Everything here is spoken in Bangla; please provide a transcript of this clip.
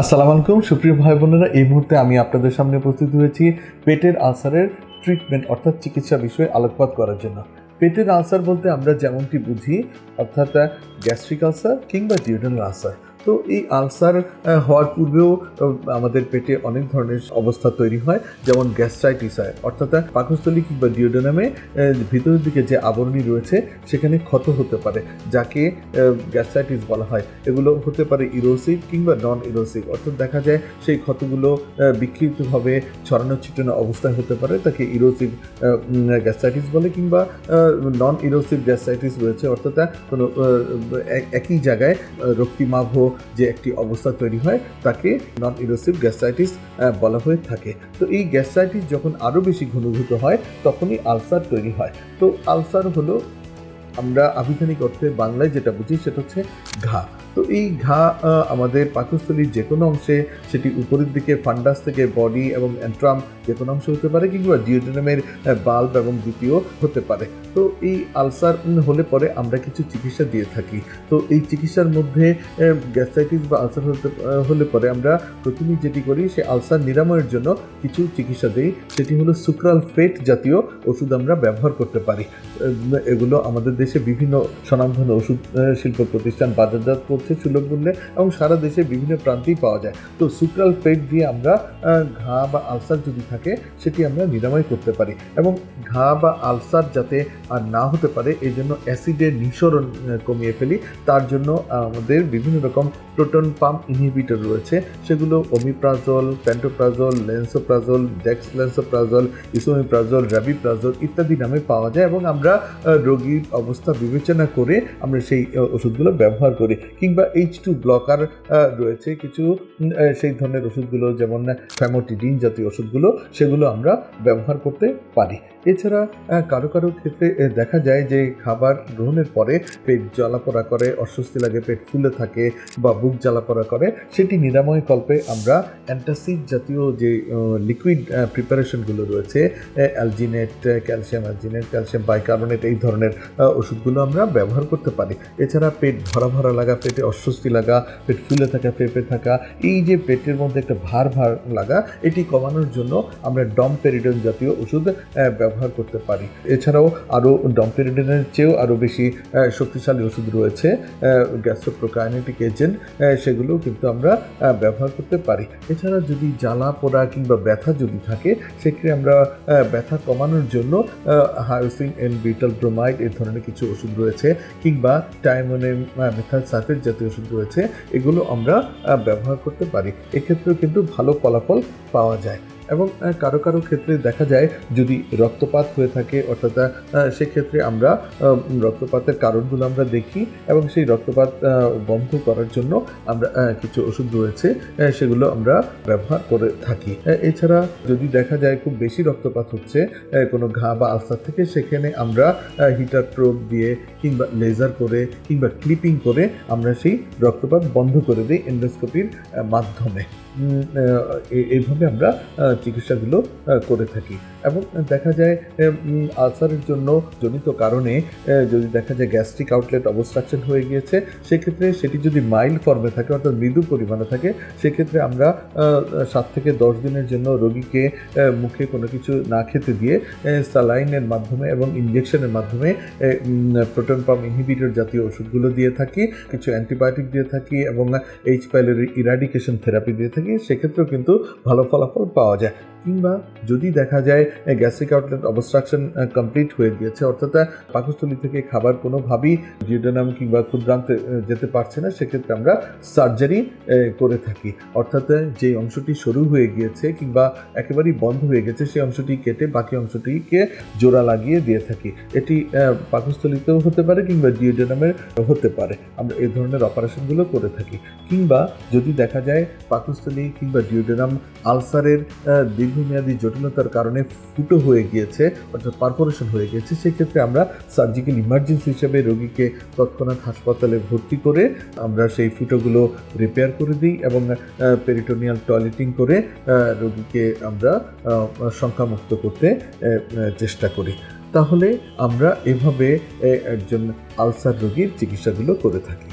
আসসালামু আলাইকুম, সুপ্রিয় ভাই বোনেরা এই মুহূর্তে আমি আপনাদের সামনে উপস্থিত হয়েছি পেটের আলসারের ট্রিটমেন্ট অর্থাৎ চিকিৎসা বিষয়ে আলোকপাত করার জন্য। পেটের আলসার বলতে আমরা যেমনটি বুঝি, অর্থাৎ গ্যাস্ট্রিক আলসার কিংবা ডিউডেনাল আলসার তো এই আলসার হওয়ার পূর্বেও আমাদের পেটে অনেক ধরনের অবস্থা তৈরি হয়, যেমন গ্যাস্ট্রাইটিস হয়। অর্থাৎ পাকস্থলী কিংবা ডিওডোনামে ভিতরের দিকে যে আবরণী রয়েছে, সেখানে ক্ষত হতে পারে, যাকে গ্যাস্ট্রাইটিস বলা হয়। এগুলো হতে পারে ইরোসিভ কিংবা নন ইরোসিভ অর্থাৎ দেখা যায় সেই ক্ষতগুলো বিক্ষিপ্তভাবে ছড়ানো ছিটানো অবস্থায় হতে পারে, তাকে ইরোসিভ গ্যাস্ট্রাইটিস বলে কিংবা নন ইরোসিভ গ্যাস্ট্রাইটিস রয়েছে। অর্থাৎ কোনো একই জায়গায় রক্তিমাভ যে একটি অবস্থা তৈরি হয়, তাকে নন ইরোসিভ গ্যাস্ট্রাইটিস বলা হয়ে থাকে। তো এই গ্যাস্ট্রাইটিস যখন আরও বেশি ঘনীভূত হয়, তখনই আলসার তৈরি হয়। তো আলসার হলো আমরা আবিধানিক অর্থে বাংলায় যেটা বুঝি সেটা হচ্ছে ঘা। তো এই ঘা আমাদের পাকস্থলীর যে কোনো অংশে সেটি উপরের দিকে ফান্ডাস থেকে বডি এবং অ্যান্ট্রাম যে কোনো অংশ হতে পারে কিংবা ডিওড্রেনামের বাল্ব এবং দ্বিতীয় হতে পারে। তো এই আলসার হলে পরে আমরা কিছু চিকিৎসা দিয়ে থাকি। তো এই চিকিৎসার মধ্যে গ্যাস্ট্রাইটিস বা আলসার হতে হলে পরে আমরা প্রথমেই যেটি করি সে আলসার নিরাময়ের জন্য কিছু চিকিৎসা দিই। সেটি হলো সুক্রাল ফেট জাতীয় ওষুধ আমরা ব্যবহার করতে পারি। এগুলো আমাদের দেশে বিভিন্ন স্বনামধন্য ওষুধ শিল্প প্রতিষ্ঠান বাজারজাত করছে সুলভ মূল্যে এবং সারা দেশে বিভিন্ন প্রান্তেই পাওয়া যায়। তো সুক্রাল ফেট দিয়ে আমরা ঘা বা আলসার যদি থাকে, সেটি আমরা নিরাময় করতে পারি এবং ঘা বা আলসার যাতে আর না হতে পারে, এই জন্য অ্যাসিডের নিঃসরণ কমিয়ে ফেলি। তার জন্য আমাদের বিভিন্ন রকম প্রোটন পাম্প ইনহিবিটর রয়েছে। সেগুলো omeprazole, pantoprazole, lansoprazole, dexlansoprazole, esomeprazole, rabeprazole ইত্যাদি নামে পাওয়া যায় এবং আমরা রোগীর অবস্থা বিবেচনা করে আমরা সেই ওষুধগুলো ব্যবহার করি। কিংবা এইচ টু ব্লকার রয়েছে কিছু সেই ধরনের ওষুধগুলো যেমন ফ্যামোটিডিন জাতীয় ওষুধগুলো, সেগুলো আমরা ব্যবহার করতে পারি। এছাড়া কারও কারও ক্ষেত্রে দেখা যায় যে খাবার গ্রহণের পরে পেট জ্বালাপোড়া করে, অস্বস্তি লাগে, পেট ফুলে থাকে বা বুক জ্বালাপোড়া করে, সেটি নিরাময় কল্পে আমরা অ্যান্টাসিড জাতীয় যে লিকুইড প্রিপারেশনগুলো রয়েছে alginate calcium alginate calcium bicarbonate এই ধরনের ওষুধগুলো আমরা ব্যবহার করতে পারি। এছাড়া পেট ভরা ভরা লাগা, পেটে অস্বস্তি লাগা, পেট ফুলে থাকা, পেঁপে থাকা, এই যে পেটের মধ্যে একটা ভার ভার লাগা, এটি কমানোর জন্য আমরা ডমপেরিডন জাতীয় ওষুধ ব্যবহার করতে পারি। এছাড়াও আরও ডমপেরিডনের চেয়েও আরও বেশি শক্তিশালী ওষুধ রয়েছে গ্যাস্ট্রোপ্রোকাইনেটিক এজেন্ট সেগুলো কিন্তু আমরা ব্যবহার করতে পারি। এছাড়া যদি জ্বালা, পোড়া কিংবা ব্যথা যদি থাকে, সেক্ষেত্রে আমরা ব্যথা কমানোর জন্য হায়োসিন এন্ড বিটাল ব্রোমাইড এই ধরনের কিছু ওষুধ রয়েছে, কিংবা টাইমোনেম মেথাল সালফেট জাতীয় ওষুধ রয়েছে, এগুলো আমরা ব্যবহার করতে পারি। এক্ষেত্রেও কিন্তু ভালো ফলাফল পাওয়া যায়। এবং কারও কারও ক্ষেত্রে দেখা যায় যদি রক্তপাত হয়ে থাকে, অর্থাৎ সেক্ষেত্রে আমরা রক্তপাতের কারণগুলো আমরা দেখি এবং সেই রক্তপাত বন্ধ করার জন্য আমরা কিছু ওষুধ রয়েছে সেগুলো আমরা ব্যবহার করে থাকি। এছাড়া যদি দেখা যায় খুব বেশি রক্তপাত হচ্ছে কোনো ঘা বা আলসার থেকে, সেখানে আমরা হিটার প্রোব দিয়ে কিংবা লেজার করে কিংবা ক্লিপিং করে আমরা সেই রক্তপাত বন্ধ করে দিই এন্ডোস্কোপির মাধ্যমে। এইভাবে আমরা চিকিৎসাগুলো করে থাকি। এবং দেখা যায় আলসারের জন্য জনিত কারণে যদি দেখা যায় গ্যাস্ট্রিক আউটলেট অবস্ট্রাকশন হয়ে গিয়েছে, সেক্ষেত্রে সেটি যদি মাইল্ড ফর্মে থাকে, অর্থাৎ মৃদু পরিমাণে থাকে, সেক্ষেত্রে আমরা সাত থেকে দশ দিনের জন্য রোগীকে মুখে কোনো কিছু না খেতে দিয়ে স্যালাইনের মাধ্যমে এবং ইনজেকশনের মাধ্যমে প্রোটন পাম্প ইনহিবিটর জাতীয় ওষুধগুলো দিয়ে থাকি, কিছু অ্যান্টিবায়োটিক দিয়ে থাকি এবং এইচ পাইলোরি ইরাডিকেশন থেরাপি দিয়ে থাকি। সেক্ষেত্রেও কিন্তু ভালো ফলাফল পাওয়া যায়। কিংবা যদি দেখা যায় গ্যাস্ট্রিক আউটলেট অবস্ট্রাকশন কমপ্লিট হয়ে গিয়েছে অর্থাৎ পাকস্থলী থেকে খাবার কোনোভাবেই জিওডোনাম কিংবা ক্ষুদ্রান্তে যেতে পারছে না সেক্ষেত্রে আমরা সার্জারি করে থাকি। অর্থাৎ যে অংশটি সরু হয়ে গিয়েছে কিংবা একেবারেই বন্ধ হয়ে গেছে সেই অংশটি কেটে বাকি অংশটিকে জোড়া লাগিয়ে দিয়ে থাকি। এটি পাকস্থলীতেও হতে পারে কিংবা ডিওডোনামের হতে পারে। আমরা এই ধরনের অপারেশনগুলো করে থাকি। কিংবা যদি দেখা যায় পাকস্থলী কিংবা ডিওডোনাম আলসারের আহ, দীর্ঘমেয়াদী জটিলতার কারণে ফুটো হয়ে গিয়েছে, অর্থাৎ পারফোরেশন হয়ে গিয়েছে, সেক্ষেত্রে আমরা সার্জিক্যাল ইমার্জেন্সি হিসেবে রোগীকে তৎক্ষণাৎ হাসপাতালে ভর্তি করে আমরা সেই ফুটোগুলো রিপেয়ার করে দিই এবং পেরিটোনিয়াল টয়লেটিং করে রোগীকে আমরা সংখ্যামুক্ত করতে চেষ্টা করি। তাহলে আমরা এভাবে একজন আলসার রোগীর চিকিৎসাগুলো করে থাকি।